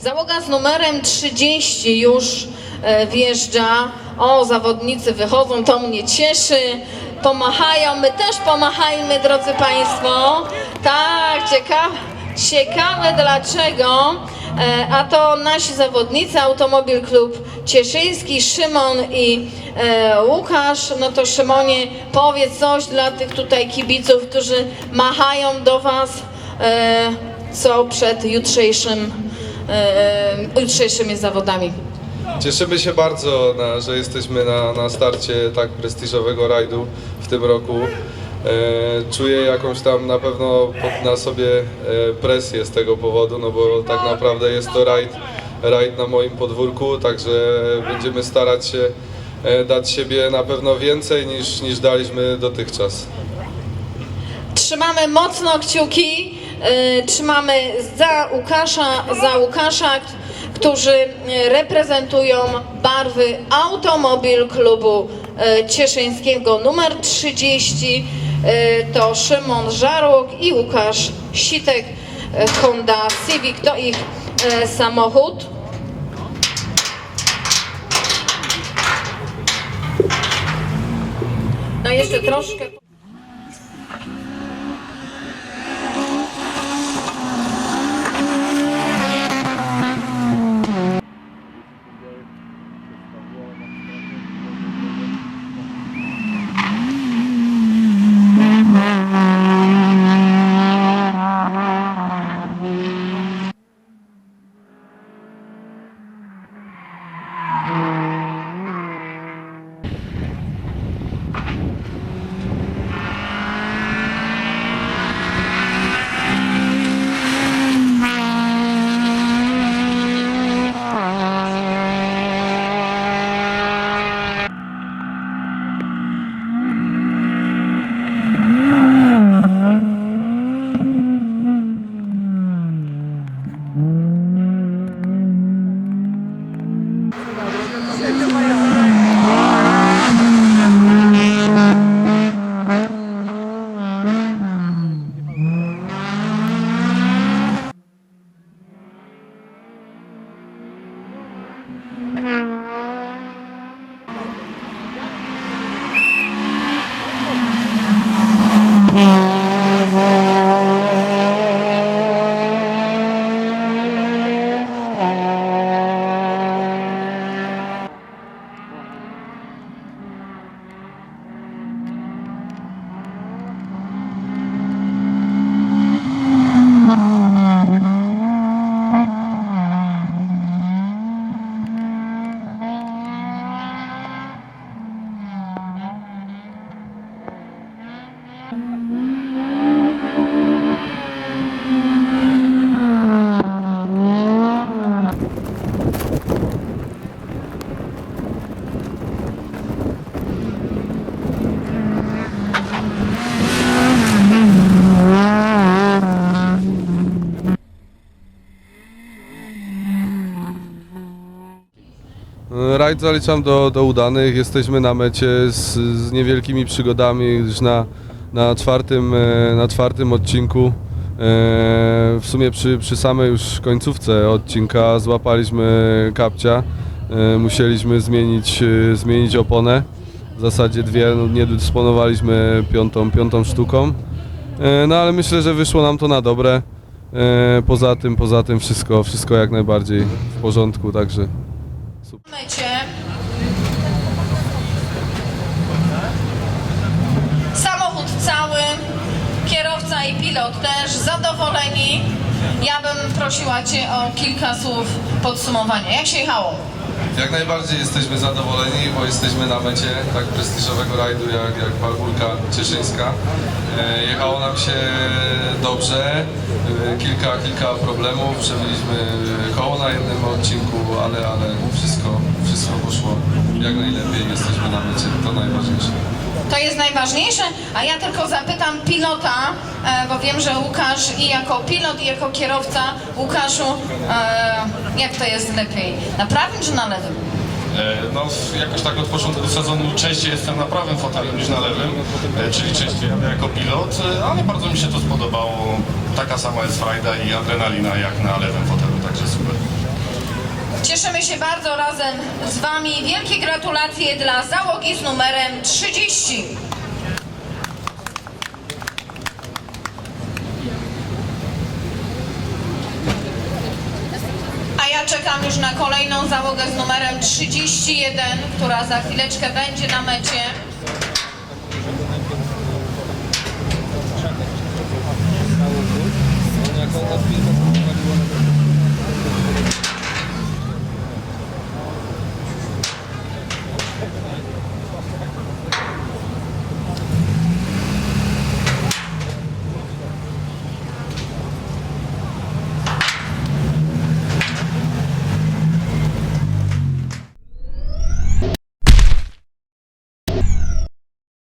Załoga z numerem 30 już e, wjeżdża. O, zawodnicy wychodzą, to mnie cieszy. Pomachają, my też pomachajmy, drodzy Państwo. Tak, ciekawe, ciekawe dlaczego. E, A to nasi zawodnicy, Automobil Klub Cieszyński, Szymon i e, Łukasz. No to Szymonie, powiedz coś dla tych tutaj kibiców, którzy machają do Was, co przed jutrzejszym, e, jutrzejszymi zawodami. Cieszymy się bardzo, na, że jesteśmy na, na starcie tak prestiżowego rajdu w tym roku. E, czuję jakąś tam na pewno na sobie e, presję z tego powodu, no bo tak naprawdę jest to rajd, rajd na moim podwórku, także będziemy starać się e, dać siebie na pewno więcej niż, niż daliśmy dotychczas. Trzymamy mocno kciuki, trzymamy za Łukasza, za Łukasza, którzy y, reprezentują barwy Automobil Klubu y, Cieszyńskiego numer 30. y, To Szymon Żarłok i Łukasz Sitek, Honda Civic, to ich samochód. No jeszcze troszkę. Rajd zaliczam do, do udanych. Jesteśmy na mecie z, z niewielkimi przygodami, gdyż na, na, czwartym, e, na czwartym odcinku, e, w sumie przy, przy samej już końcówce odcinka złapaliśmy kapcia. E, Musieliśmy zmienić, zmienić oponę. W zasadzie dwie, no, nie dysponowaliśmy piątą, piątą sztuką. No ale myślę, że wyszło nam to na dobre. Poza tym, poza tym wszystko, wszystko jak najbardziej w porządku, także mecie. Samochód cały, kierowca i pilot też zadowoleni. Ja bym prosiła Cię o kilka słów podsumowania. Jak się jechało? Jak najbardziej jesteśmy zadowoleni, bo jesteśmy na mecie tak prestiżowego rajdu jak, jak Barbulka Cieszyńska. E, jechało nam się dobrze, e, kilka, kilka problemów, przebyliśmy koło na jednym odcinku, ale, ale wszystko, wszystko poszło jak najlepiej, jesteśmy na mecie, to najważniejsze. To jest najważniejsze, a ja tylko zapytam pilota, e, bo wiem, że Łukasz i jako pilot, i jako kierowca, Łukaszu, e, jak to jest lepiej? Na prawym czy na lewym? E, No, jakoś tak od początku sezonu częściej jestem na prawym fotelu niż na lewym, czyli częściej jako pilot, ale bardzo mi się to spodobało. Taka sama jest frajda i adrenalina jak na lewym fotelu, także super. Cieszymy się bardzo razem z Wami. Wielkie gratulacje dla załogi z numerem 30. A ja czekam już na kolejną załogę z numerem 31, która za chwileczkę będzie na mecie. Thank.